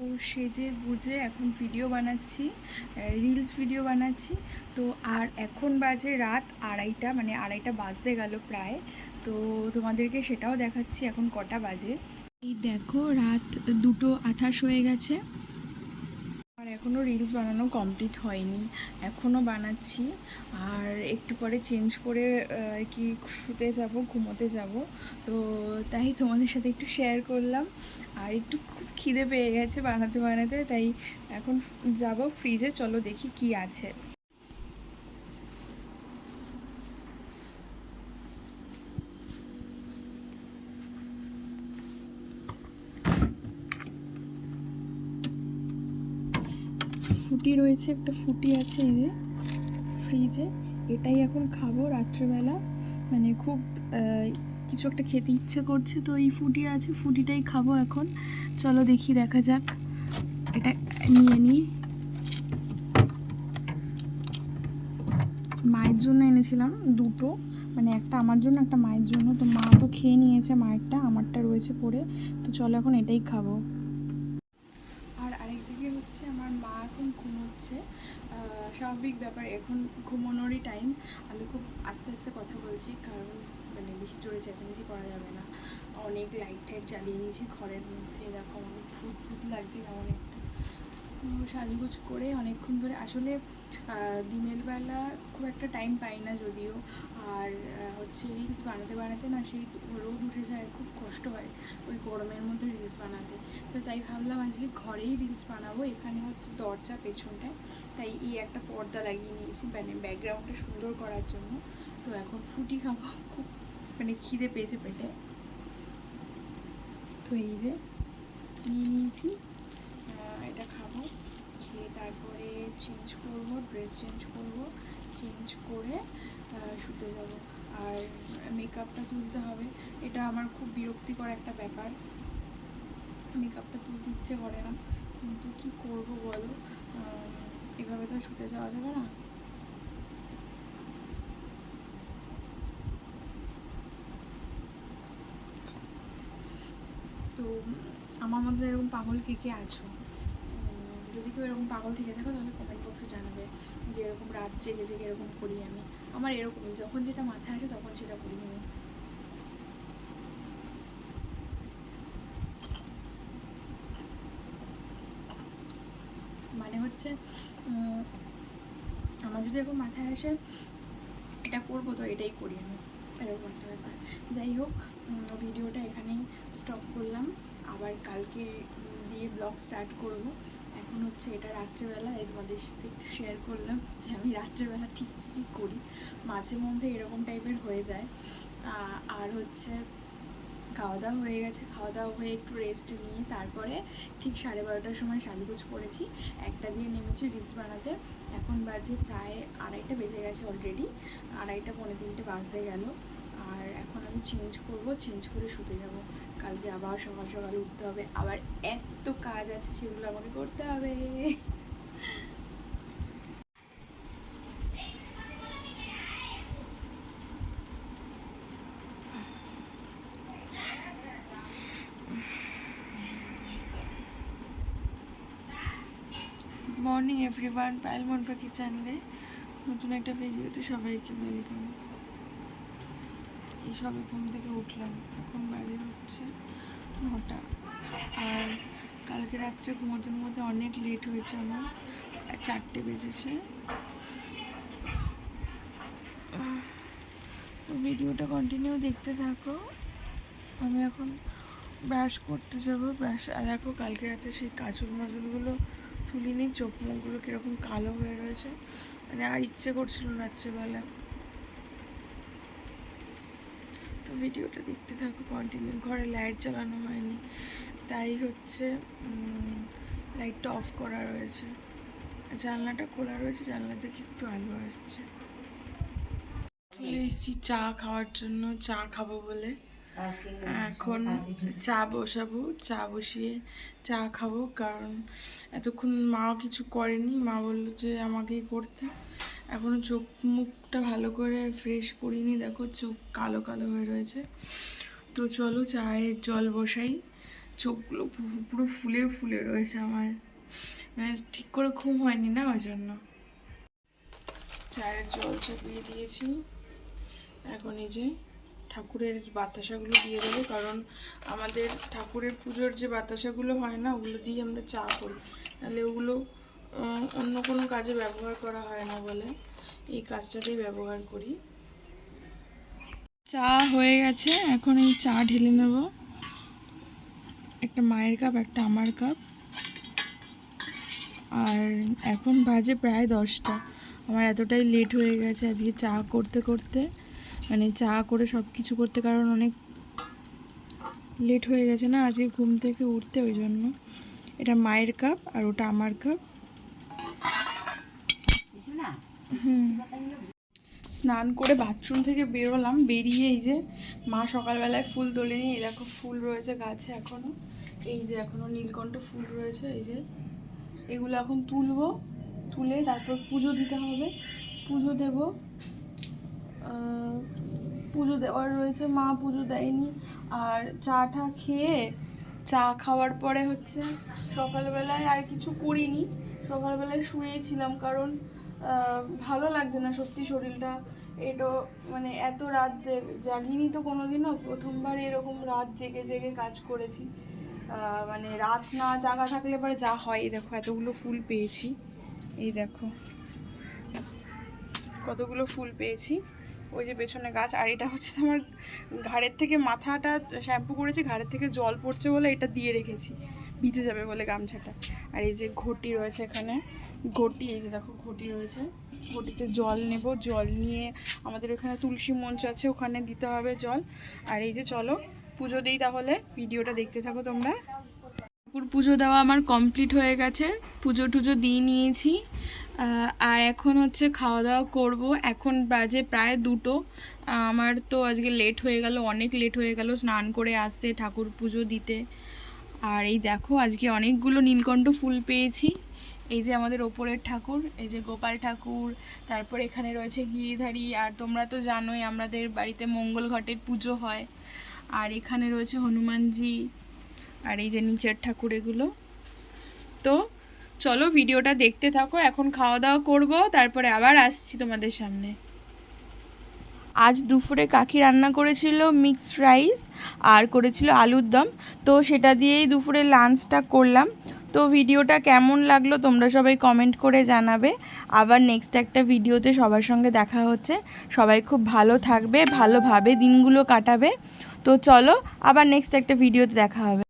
তো সেজে গুজে এখন ভিডিও বানাচ্ছি রিলস ভিডিও বানাচ্ছি। তো আর এখন বাজে রাত আড়াইটা মানে আড়াইটা বাজতে গেল প্রায়। তো তোমাদেরকে সেটাও দেখাচ্ছি, এখন কটা বাজে। এই দেখো, রাত দুটো আঠাশ হয়ে গেছে। এখনও রিলস বানানো কমপ্লিট হয়নি এখনও বানাচ্ছি। আর একটু পরে চেঞ্জ করে কি শুতে যাব, ঘুমোতে যাব। তো তাই তোমাদের সাথে একটু শেয়ার করলাম। আর একটু খুব খিদে পেয়ে গেছে বানাতে বানাতে, তাই এখন যাব ফ্রিজে চলো দেখি কি আছে। ফুটি রয়েছে, একটা ফুটি আছে এই যে ফ্রিজে এটাই এখন খাব রাত্রেবেলা। মানে খুব কিছু একটা খেতে ইচ্ছে করছে, তো এই ফুটি আছে, ফুটিটাই খাব এখন। চলো দেখি, দেখা যাক। এটা নিয়ে নিই মায়ের জন্য এনেছিলাম দুটো। মানে একটা আমার জন্য, একটা মায়ের জন্য। তো মা তো খেয়ে নিয়েছে মায়েরটা, আমারটা রয়েছে পড়ে তো চলো এখন এটাই খাব। আরেকদিকে হচ্ছে আমার মা এখন ঘুমোচ্ছে। স্বাভাবিক ব্যাপার, এখন ঘুমানোরই টাইম আমি খুব আস্তে আস্তে কথা বলছি, কারণ মানে বেশি জোরে চেঁচামেচি করা যাবে না। অনেক লাইট টাইট জ্বালিয়ে নিয়েছি ঘরের মধ্যে। দেখো, অনেক ভূত ভূত লাগছে কেমন একটা। সাজগোজ করে অনেকক্ষণ ধরে, আসলে দিনের বেলা খুব একটা টাইম পাই না যদিও। আর হচ্ছে রিলস বানাতে বানাতে না সেই রোদ উঠে যায়, খুব কষ্ট হয় ওই গরমের মধ্যে রিলস বানাতে। তো তাই ভাবলাম আজকে ঘরেই রিলস বানাবো, এখানে হচ্ছে দরজা পেছনটায়। তাই এই একটা পর্দা লাগিয়ে নিয়েছি মানে ব্যাকগ্রাউন্ডটা সুন্দর করার জন্য। তো এখন ফুটি খাব, খুব মানে খিদে পেয়েছে পেটে। তো এই যে নিয়ে নিয়েছি এটা খাব, খেয়ে তারপরে চেঞ্জ করব ড্রেস চেঞ্জ করব। চেঞ্জ করে শুতে যাব। আর মেকআপটা তুলতে হবে। এটা আমার খুব বিরক্তিকর একটা ব্যাপার। মেকআপটা তুলতে ইচ্ছে করে না। কিন্তু কী করব বলো? এভাবে তো শুতে যাওয়া যাবে না? তো আমার মধ্যে এরকম পাগল কে কে আছো? যদি কেউ এরকম পাগল থেকে থাকো, তাহলে কমেন্ট বক্সে জানাবে যে এরকম রাত জেগে জেগে এরকম করি আমি। আমার এরকমই, যখন যেটা মাথায় আসে তখন সেটা করি আমি। মানে হচ্ছে আমার যদি এরকম মাথায় আসে, এটা করব তো এটাই করি আমি। এরকম একটা ব্যাপার। যাই হোক ভিডিওটা এখানেই স্টপ করলাম। আবার কালকে দিয়ে ব্লগ স্টার্ট করব। এখন হচ্ছে এটা রাত্রেবেলা তোমাদের সাথে একটু শেয়ার করলাম যে আমি রাত্রেবেলা ঠিক কী করি। মাঝে মধ্যে এরকম টাইপের হয়ে যায়। আর হচ্ছে খাওয়া দাওয়া হয়ে গেছে। খাওয়া দাওয়া হয়ে একটু রেস্ট নিয়ে তারপরে ঠিক সাড়ে বারোটার সময় সাজগোজ করেছি। একটা দিয়ে নেমেছি রিলস বানাতে। এখন বাজে প্রায় আড়াইটা বেজে গেছে অলরেডি আড়াইটা পনেরো তিনটে বাজতে গেল। আর এখন আমি চেঞ্জ করব চেঞ্জ করে শুতে যাব। কালকে আবার সকাল সকাল উঠতে হবে, আবার এত কাজ আছে সেগুলো আমাকে করতে হবে। মর্নিং এভরিওয়ান পায়েল মন পাখি চ্যানেলে নতুন একটা ভিডিওতে সবাইকে ওয়েলকাম এই সবে ঘুম থেকে উঠলাম। এখন বাজে হচ্ছে নটা। আর কালকে রাত্রে ঘুমোতে ঘুমোতে অনেক লেট হয়েছে আমার চারটে বেজেছে। তো ভিডিওটা কন্টিনিউ দেখতে থাকো। আমি এখন ব্রাশ করতে যাব ব্রাশ আর দেখো কালকে রাতে সেই কাজল মাজলগুলো তুলিনি, চোখ মুখগুলো কীরকম কালো হয়ে রয়েছে। মানে আর ইচ্ছে করছিল রাত্রেবেলা। তো ভিডিওটা দেখতে থাকো কন্টিনিউ ঘরে লাইট জ্বালানো হয়নি। তাই হচ্ছে লাইটটা অফ করা রয়েছে। জানলাটা খোলা রয়েছে, জানলা থেকে একটু আলো আসছে। চলে এসেছি চা খাওয়ার জন্য, চা খাব বলে। এখন চা বসাবো, চা বসিয়ে চা খাব কারণ এতক্ষণ মা কিছু করেনি। মা বলল যে আমাকেই করতে। এখনও চোখ মুখটা ভালো করে ফ্রেশ করিনি। দেখো চোখ কালো কালো হয়ে রয়েছে। তো চলো চায়ের জল বসাই। চোখগুলো পুরো ফুলে ফুলে রয়েছে আমার। মানে ঠিক করে ঘুম হয়নি না ওই জন্য। চায়ের জল চাপিয়ে দিয়েছি। এখন এই যে ঠাকুরের বাতাসাগুলো দিয়ে দেবো, কারণ আমাদের ঠাকুরের পুজোর যে বাতাসাগুলো হয় না, ওগুলো দিয়ে আমরা চা করি। তাহলে ওগুলো অন্য কোনো কাজে ব্যবহার করা হয় না বলে। এই কাজটাতেই ব্যবহার করি। চা হয়ে গেছে, এখন এই চা ঢেলে নেব। একটা মায়ের কাপ, একটা আমার কাপ। আর এখন বাজে প্রায় দশটা। আমার এতটাই লেট হয়ে গেছে আজকে চা করতে করতে। মানে চা করে সব কিছু করতে, কারণ অনেক লেট হয়ে গেছে না, আজকে ঘুম থেকে উঠতে ওই জন্য। এটা মায়ের কাপ আর ওটা আমার কাপ হুম। স্নান করে বাথরুম থেকে বেরোলাম, বেরিয়ে এই যে মা সকালবেলায় ফুল তোলেনি, এই দেখো ফুল রয়েছে গাছে এখনও। এই যে এখনও নীলকণ্ঠ ফুল রয়েছে, এই যে এগুলো এখন তুলবো, তুলে তারপর পুজো দিতে হবে। পুজো দেব। পুজো দেওয়ার রয়েছে মা পুজো দেয়নি। আর চা টা খেয়ে চা খাওয়ার পরে হচ্ছে সকালবেলায় আর কিছু করিনি। সকালবেলায় শুয়েছিলাম কারণ ভালো লাগছে না সত্যি শরীরটা। এটা মানে এত রাত জাগিনি তো কোনোদিনও। প্রথমবার এরকম রাত জেগে জেগে কাজ করেছি। মানে রাত না জাগা থাকলে পরে যা হয়। এই দেখো, এতগুলো ফুল পেয়েছি। এই দেখো। কতগুলো ফুল পেয়েছি। ওই যে পেছনে গাছ, আর এটা হচ্ছে তোমার ঘাড়ের থেকে মাথাটা শ্যাম্পু করেছি, ঘাড়ের থেকে জল পড়ছে বলে এটা দিয়ে রেখেছি। ভিজে যাবে বলে গামছাটা। আর এই যে ঘটি রয়েছে এখানে, ঘটি, এই যে দেখো ঘটি রয়েছে। ঘটিতে জল নেব, জল নিয়ে আমাদের ওখানে তুলসী মঞ্চ আছে, ওখানে দিতে হবে জল। আর এই যে চলো পুজো দিই তাহলে, ভিডিওটা দেখতে থাকো তোমরা। ঠাকুর পুজো দেওয়া আমার কমপ্লিট হয়ে গেছে। পুজো টুজো দিয়ে নিয়েছি। আর এখন হচ্ছে খাওয়া দাওয়া করব। এখন বাজে প্রায় দুটো। আমার তো আজকে লেট হয়ে গেল, অনেক লেট হয়ে গেল স্নান করে আসতে, ঠাকুর পুজো দিতে। আর এই দেখো, আজকে অনেকগুলো নীলকণ্ঠ ফুল পেয়েছি। এই যে আমাদের ওপরের ঠাকুর, এই যে গোপাল ঠাকুর, তারপর এখানে রয়েছে গিরিধারী। আর তোমরা তো জানোই, আমাদের বাড়িতে মঙ্গল ঘটের পুজো হয়। আর এখানে রয়েছে হনুমানজি। আর এই যে নিচের ঠাকুর এগুলো তো চলো ভিডিওটা দেখতে থাকো, এখন খাওয়া দাওয়া করব, তারপরে আবার আসছি তোমাদের সামনে। আজ দুপুরে কাকি রান্না করেছিল মিক্সড রাইস আর করেছিল আলুর দম, তো সেটা দিয়েই দুপুরে লাঞ্চটা করলাম। তো ভিডিওটা কেমন লাগল তোমরা সবাই কমেন্ট করে জানাবে। আবার নেক্সট একটা ভিডিওতে সবার সঙ্গে দেখা হচ্ছে। সবাই খুব ভালো থাকবে, ভালোভাবে দিনগুলো কাটাবে। তো চলো আবার নেক্সট একটা ভিডিওতে দেখা হবে।